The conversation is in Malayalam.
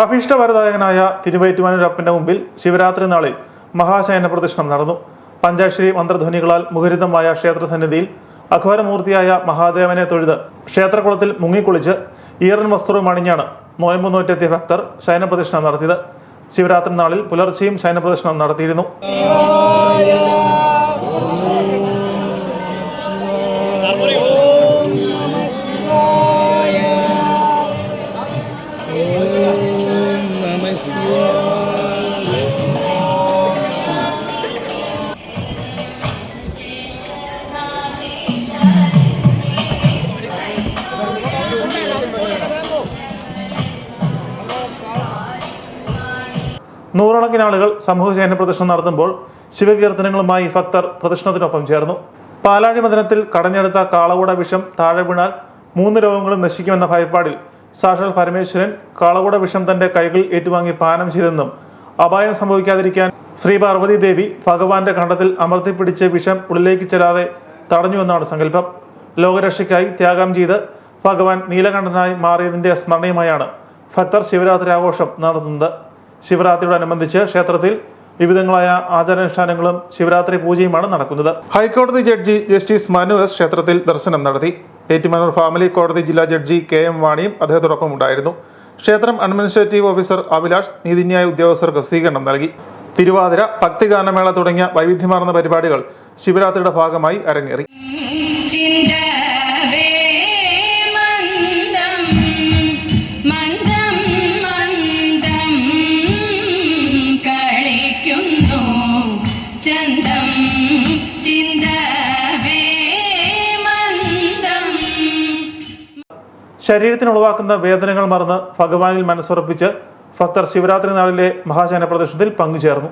അഭീഷ്ടവരദായകനായ തിരുവൈറ്റുമാനൂരപ്പന്റെ മുമ്പിൽ ശിവരാത്രി നാളിൽ മഹാശയന പ്രദക്ഷിണം നടന്നു. പഞ്ചാക്ഷരി മന്ത്രധ്വനികളാൽ മുഖരിതമായ ക്ഷേത്രസന്നിധിയിൽ അഘോരമൂർത്തിയായ മഹാദേവനെ തൊഴുത് ക്ഷേത്രകുളത്തിൽ മുങ്ങിക്കുളിച്ച് ഈറൻ വസ്ത്രവും അണിഞ്ഞാണ് നോയമ്പ് നോറ്റെത്തിയ ഭക്തർ ശയനപ്രദക്ഷിണം നടത്തിയത്. ശിവരാത്രി നാളിൽ പുലർച്ചെയും ശയനപ്രദക്ഷിണം നടത്തിയിരുന്നു. നൂറുകണക്കിന് ആളുകൾ സമൂഹശേന പ്രദർശനം നടത്തുമ്പോൾ ശിവകീർത്തനങ്ങളുമായി ഭക്തർ പ്രദർശനത്തിനൊപ്പം ചേർന്നു. പാലാഴി മദനത്തിൽ കടഞ്ഞെടുത്ത കാളകൂട വിഷം താഴെ വീണാൽ മൂന്ന് രോഗങ്ങളും നശിക്കുമെന്ന ഭയപ്പാടിൽ സാക്ഷാൽ പരമേശ്വരൻ കാളകൂട വിഷം തന്റെ കൈകൾ ഏറ്റുവാങ്ങി പാനം ചെയ്തെന്നും അപായം സംഭവിക്കാതിരിക്കാൻ ശ്രീ പാർവതി ദേവി ഭഗവാന്റെ കണ്ടത്തിൽ അമർത്തിപ്പിടിച്ച് വിഷം ഉള്ളിലേക്ക് ചെല്ലാതെ തടഞ്ഞുവെന്നാണ് സങ്കല്പം. ലോകരക്ഷയ്ക്കായി ത്യാഗം ചെയ്ത് ഭഗവാൻ നീലകണ്ഠനായി മാറിയതിന്റെ സ്മരണയുമായാണ് ഭക്തർ ശിവരാത്രി ആഘോഷം നടത്തുന്നത്. ശിവരാത്രിയോടനുബന്ധിച്ച് ക്ഷേത്രത്തിൽ വിവിധങ്ങളായ ആചാരാനുഷ്ഠാനങ്ങളും ശിവരാത്രി പൂജയുമാണ് നടക്കുന്നത്. ഹൈക്കോടതി ജഡ്ജി ജസ്റ്റിസ് മനു എസ് ക്ഷേത്രത്തിൽ ദർശനം നടത്തി. ഏറ്റുമാനൂർ ഫാമിലി കോടതി ജില്ലാ ജഡ്ജി കെ എം വാണിയും അദ്ദേഹത്തോടൊപ്പം ഉണ്ടായിരുന്നു. ക്ഷേത്രം അഡ്മിനിസ്ട്രേറ്റീവ് ഓഫീസർ അഭിലാഷ് നീതിന്യായ ഉദ്യോഗസ്ഥർക്ക് സ്വീകരണം നൽകി. തിരുവാതിര ഭക്തിഗാനമേള തുടങ്ങിയ വൈവിധ്യമാർന്ന പരിപാടികൾ ശിവരാത്രിയുടെ ഭാഗമായി അരങ്ങേറി. കളിക്കുന്നു. ചന്തം ശരീരത്തിന് ഉളവാക്കുന്ന വേദനകൾ മറന്ന് ഭഗവാനിൽ മനസ്സുറപ്പിച്ച് ഭക്തർ ശിവരാത്രി നാളിലെ മഹാശയന പ്രദർശനത്തിൽ പങ്കുചേർന്നു.